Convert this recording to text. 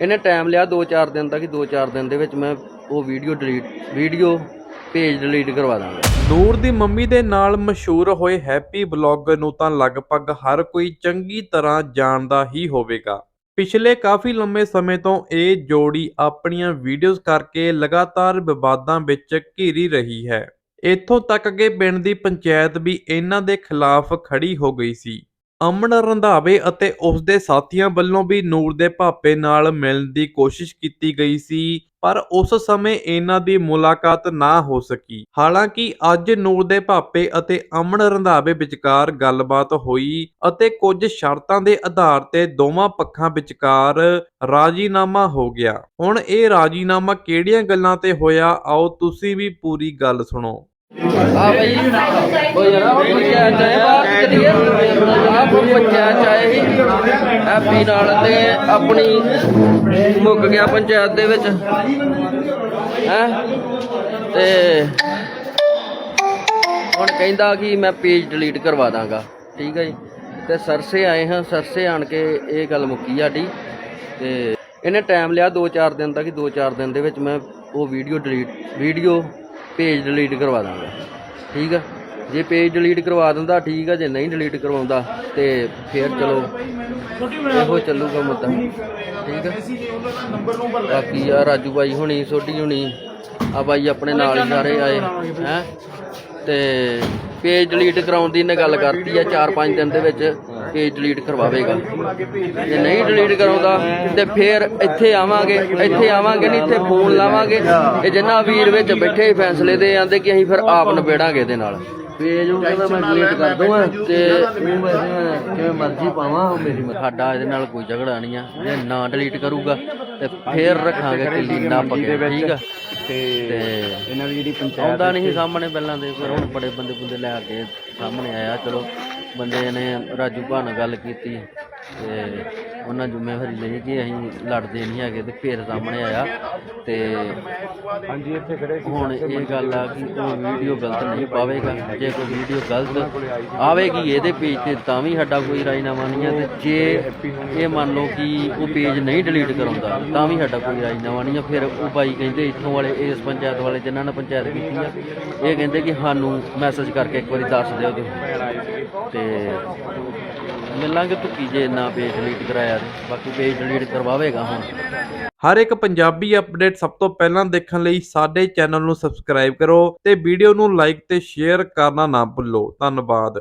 ਇਹਨੇ ਟਾਈਮ ਲਿਆ 2-4 ਦਿਨ ਦਾ ਕਿ 2-4 ਦਿਨ ਦੇ ਵਿੱਚ ਮੈਂ ਉਹ video delete video page delete ਕਰਵਾ ਦਾਂਗਾ। ਨੂਰ ਦੀ ਮੰਮੀ ਦੇ ਨਾਲ ਮਸ਼ਹੂਰ ਹੋਏ ਹੈਪੀ ਬਲੌਗਰ ਨੂੰ ਤਾਂ ਲਗਭਗ ਹਰ ਕੋਈ ਚੰਗੀ ਤਰ੍ਹਾਂ ਜਾਣਦਾ ਹੀ ਹੋਵੇਗਾ। ਪਿਛਲੇ ਕਾਫੀ ਲੰਮੇ ਸਮੇਂ ਤੋਂ ਇਹ ਜੋੜੀ ਆਪਣੀਆਂ ਵੀਡੀਓਜ਼ ਕਰਕੇ ਲਗਾਤਾਰ ਵਿਵਾਦਾਂ ਵਿੱਚ ਘਿਰੀ ਰਹੀ ਹੈ। ਇੱਥੋਂ ਤੱਕ ਕਿ ਪਿੰਡ ਦੀ ਪੰਚਾਇਤ ਵੀ ਇਹਨਾਂ ਦੇ ਖਿਲਾਫ ਖੜੀ ਹੋ ਗਈ ਸੀ। ਅਮਨ ਰੰਧਾਵੇ ਅਤੇ ਉਸ ਦੇ ਸਾਥੀਆਂ ਵੱਲੋਂ ਵੀ ਨੂਰ ਦੇ ਭਾਪੇ ਨਾਲ ਮਿਲਣ ਦੀ ਕੋਸ਼ਿਸ਼ ਕੀਤੀ ਗਈ ਸੀ, ਪਰ ਉਸ ਸਮੇਂ ਇਹਨਾਂ ਦੀ ਮੁਲਾਕਾਤ ਨਾ ਹੋ ਸਕੀ। ਹਾਲਾਂਕਿ ਅੱਜ ਨੂਰ ਦੇ ਭਾਪੇ ਅਤੇ ਅਮਨ ਰੰਧਾਵੇ ਵਿਚਕਾਰ ਗੱਲਬਾਤ ਹੋਈ ਅਤੇ ਕੁਝ ਸ਼ਰਤਾਂ ਦੇ ਆਧਾਰ ਤੇ ਦੋਵਾਂ ਪੱਖਾਂ ਵਿਚਕਾਰ ਰਾਜੀਨਾਮਾ ਹੋ ਗਿਆ। ਹੁਣ ਇਹ ਰਾਜੀਨਾਮਾ ਕਿਹੜੀਆਂ ਗੱਲਾਂ ਤੇ ਹੋਇਆ, ਆਓ ਤੁਸੀਂ ਵੀ ਪੂਰੀ ਗੱਲ ਸੁਣੋ। ਆ ਬਈ ਉਹ ਯਾਰ ਉਹ ਪੰਚਾਇਤ ਪੰਚਾਇਤ ਆਏ ਸੀ ਹੈਪੀ ਨਾਲ ਤੇ ਆਪਣੀ ਮੁੱਕ ਗਿਆ ਪੰਚਾਇਤ ਦੇ ਵਿੱਚ। ਹੈ? ਤੇ ਹੁਣ ਕਹਿੰਦਾ ਕਿ ਮੈਂ ਪੇਜ ਡਿਲੀਟ ਕਰਵਾ ਦਾਂਗਾ। ਠੀਕ ਹੈ ਜੀ? ਤੇ ਸਰਸੇ ਆਏ ਹਾਂ, ਸਰਸੇ ਆਣ ਕੇ ਇਹ ਗੱਲ ਮੁੱਕੀ ਸਾਡੀ। ਤੇ ਇਹਨੇ ਟਾਈਮ ਲਿਆ 2-4 ਦਿਨ ਦਾ ਕਿ 2-4 ਦਿਨ ਦੇ ਵਿੱਚ ਮੈਂ ਉਹ video delete video page delete ਕਰਵਾ ਦਾਂਗਾ। ਠੀਕ ਆ? ਜੇ ਪੇਜ ਡਿਲੀਟ ਕਰਵਾ ਦਿੰਦਾ, ਠੀਕ ਆ, ਜੇ ਨਹੀਂ ਡਿਲੀਟ ਕਰਵਾਉਂਦਾ, ਤੇ ਫੇਰ ਚਲੋ ਇਹੋ ਚੱਲੂਗਾ ਮੁੱਦਾ ਠੀਕ ਆ? ਬਾਕੀ ਆ ਰਾਜੂ ਬਾਈ ਹੁਣੀ, ਸੋਢੀ ਹੁਣੀ, ਆ ਬਾਈ ਆਪਣੇ ਨਾਲ ਹੀ ਸਾਰੇ ਆਏ, ਹੈ? ਤੇ ਪੇਜ ਡਿਲੀਟ ਕਰਾਉਣ ਦੀ ਨੇ ਗੱਲ ਕਰਤੀ ਆ 4-5 ਦਿਨ ਦੇ ਵਿੱਚ ਪੇਜ ਡਿਲੀਟ ਕਰਵਾਵੇਗਾ। ਜੇ ਨਹੀਂ ਡਿਲੀਟ ਕਰਾਉਂਦਾ, ਤੇ ਫੇਰ ਇੱਥੇ ਆਵਾਂਗੇ ਇੱਥੇ ਆਵਾਂਗੇ ਨਹੀਂ, ਇੱਥੇ ਫੋਨ ਲਾਵਾਂਗੇ। ਇਹ ਜਿੰਨਾ ਵੀਰ ਵਿੱਚ ਬੈਠੇ ਫੈਸਲੇ ਦੇ ਆਂਦੇ ਕਿ ਅਸੀਂ ਫਿਰ ਆਪ ਨਿਬੇੜਾਂਗੇ ਇਹਦੇ ਨਾਲ। ਪੇਜ ਉਹ ਕਹਿੰਦਾ ਮੈਂ ਡਿਲੀਟ ਕਰ ਦੂੰਗਾ ਤੇ ਉਹ ਵੈਸੇ ਮੈਂ ਕਿਵੇਂ ਮਰਜ਼ੀ ਪਾਵਾਂ ਉਹ ਮੇਰੀ। ਸਾਡਾ ਇਹਦੇ ਨਾਲ ਕੋਈ ਝਗੜਾ ਨਹੀਂ ਆ ਜੇ ਨਾ ਡਿਲੀਟ ਕਰੂਗਾ ਤੇ ਫਿਰ ਰੱਖਾਂਗੇ ਕਿੱਲੀ ਨਾ ਪਕੇ ਠੀਕ ਆ? ਤੇ ਇਹਨਾਂ ਦੀ ਜਿਹੜੀ ਪੰਚਾਇਤ ਆਉਂਦਾ ਨਹੀਂ ਸਾਹਮਣੇ ਪਹਿਲਾਂ ਦੇ ਫਿਰ ਹੁਣ ਬੜੇ ਬੰਦੇ ਬੰਦੇ ਲੈ ਕੇ ਸਾਹਮਣੇ ਆਇਆ ਚਲੋ ਬੰਦੇ ਨੇ ਰਾਜੂ ਭਾ ਨਾਲ ਗੱਲ ਕੀਤੀ ਤੇ ਉਹਨਾਂ ਜ਼ਿੰਮੇਵਾਰੀ ਲਈ ਕਿ ਅਸੀਂ ਲੜਦੇ ਨਹੀਂ ਹੈਗੇ ਤੇ ਫਿਰ ਸਾਹਮਣੇ ਆਇਆ ਤੇ ਹਾਂਜੀ ਇੱਥੇ ਖੜੇ ਸੀ। ਹੁਣ ਇਹ ਗੱਲ ਆ ਕਿ ਉਹ ਵੀਡੀਓ ਗਲਤ ਨਹੀਂ ਪਾਵੇਗਾ। ਜੇ ਕੋਈ ਵੀਡੀਓ ਗਲਤ ਆਵੇਗੀ ਇਹਦੇ ਪੇਜ ਤੇ ਤਾਂ ਵੀ ਸਾਡਾ ਕੋਈ ਰਾਜੀਨਾਮਾ ਨਹੀਂ ਹੈ ਤੇ ਜੇ ਇਹ ਮੰਨ ਲਓ ਕਿ ਉਹ ਪੇਜ ਨਹੀਂ ਡਿਲੀਟ ਕਰਾਉਂਦਾ ਤਾਂ ਵੀ ਸਾਡਾ ਕੋਈ ਰਾਜੀਨਾਮਾ ਨਹੀਂ ਹੈ। ਫਿਰ ਉਹ ਭਾਈ ਕਹਿੰਦੇ ਇੱਥੋਂ ਵਾਲੇ ਇਸ ਪੰਚਾਇਤ ਵਾਲੇ ਜਿਨ੍ਹਾਂ ਨੇ ਪੰਚਾਇਤ ਕੀਤੀ ਆ ਇਹ ਕਹਿੰਦੇ ਕਿ ਸਾਨੂੰ ਮੈਸੇਜ ਕਰਕੇ ਇੱਕ ਵਾਰੀ ਦੱਸ ਦਿਓ ਤੇ ਮਿਲਾਂਗੇ ਤੂੰ ਜੇ ਨਾ ਪੇਜ ਡਿਲੀਟ ਕਰਾਇਆ। ਤੇ ਬਾਕੀ ਪੇਜ ਡਿਲੀਟ ਕਰਵਾਵੇਗਾ ਹੁਣ। ਹਰ ਇੱਕ ਪੰਜਾਬੀ ਅਪਡੇਟ ਸਭ ਤੋਂ ਪਹਿਲਾਂ ਦੇਖਣ ਲਈ ਸਾਡੇ ਚੈਨਲ ਨੂੰ ਸਬਸਕ੍ਰਾਈਬ ਕਰੋ ਤੇ ਵੀਡੀਓ ਨੂੰ ਲਾਈਕ ਤੇ ਸ਼ੇਅਰ ਕਰਨਾ ਨਾ ਭੁੱਲੋ। ਧੰਨਵਾਦ।